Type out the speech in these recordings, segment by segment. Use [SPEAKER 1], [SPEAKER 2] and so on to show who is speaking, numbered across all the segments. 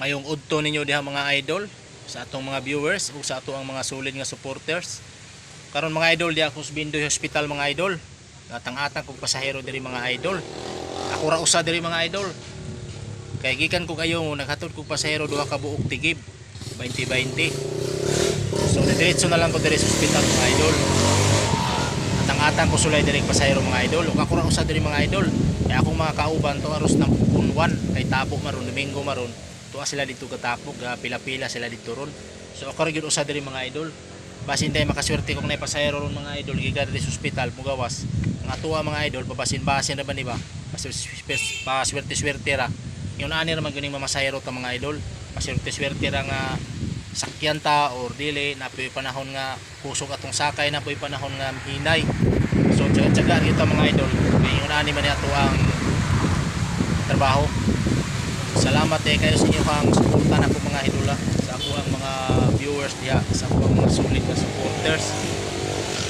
[SPEAKER 1] ngayong udto ninyo diha mga idol sa atong mga viewers ug sa ato ang mga solid nga supporters. Karon mga idol di ako sa Hospital mga idol. Natang-atang kog pasahero diri mga idol. Ako ra usa diri mga idol. Kay gikan ko kayo naghatod kog pasahero duha ka buok tigib 2020 so diretso na lang ko diri sa hospital mga idol. Atang-atang ko sulay diri pasahero mga idol. Ug ako ra usa diri mga idol. Kay akong mga kauban to aros ng punwan kay tabo maron domingo maron tuwa sila dito katapog ah, pila-pila sila dito ron. So ako gyud usa diri mga idol. Basin tayo makaswerte kung nay pasahero ron mga idol diri sa hospital mugawas. Ang atuwa mga idol pabasin-basin ra ba ni ba? Paswerte-swerte ra. Yun ani ra man ganing mamasahero ta mga idol. Paswerte-swerte ra nga sakyan ta or dili na po'y panahon nga kusog atong sakay na po'y panahon nga hinay. So tsaga-tsaga kita mga idol yun ani man ato ang trabaho salamat eh kayo sa inyo kang suporta na po mga idola sa ako ang mga viewers diya sa ako ang sulit na supporters.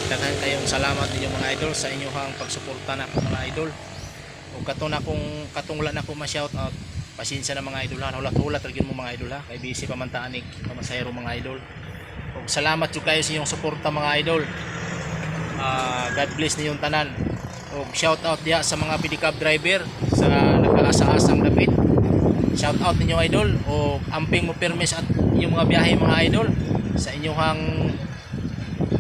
[SPEAKER 1] Daghan kayong salamat ninyo mga idol sa inyo kang pagsuporta na mga idol. Ug kato na kung katungla na ko ma-shout out pasensya na mga idol ha. Hulat-hulat ra gyud mo mga idol ha. Kay busy pa man taanig pamasahero mga idol. Ug salamat jud kayo sa inyong suporta mga idol. Ah, God bless ninyong tanan. Ug shout out diya sa mga pedicab driver sa nagkaasa-asang dapit out ninyo idol o amping mo permis at inyong mga biyahe mga idol sa inyong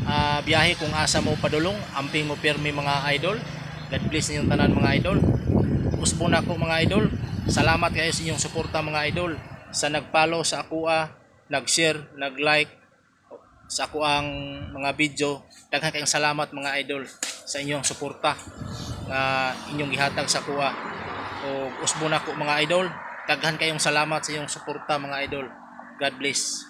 [SPEAKER 1] ah, biyahe kung asa mo padulong amping mo permi mga idol. God bless ninyong tanan mga idol. Usbo na ko mga idol. Salamat kayo sa inyong suporta mga idol. Sa nag-follow sa akua nag-share nag-like sa ako ang mga video daghan kayong salamat mga idol sa inyong suporta nga inyong gihatag sa kuha o usbo na ko mga idol daghan kayong salamat sa inyong suporta mga idol. God bless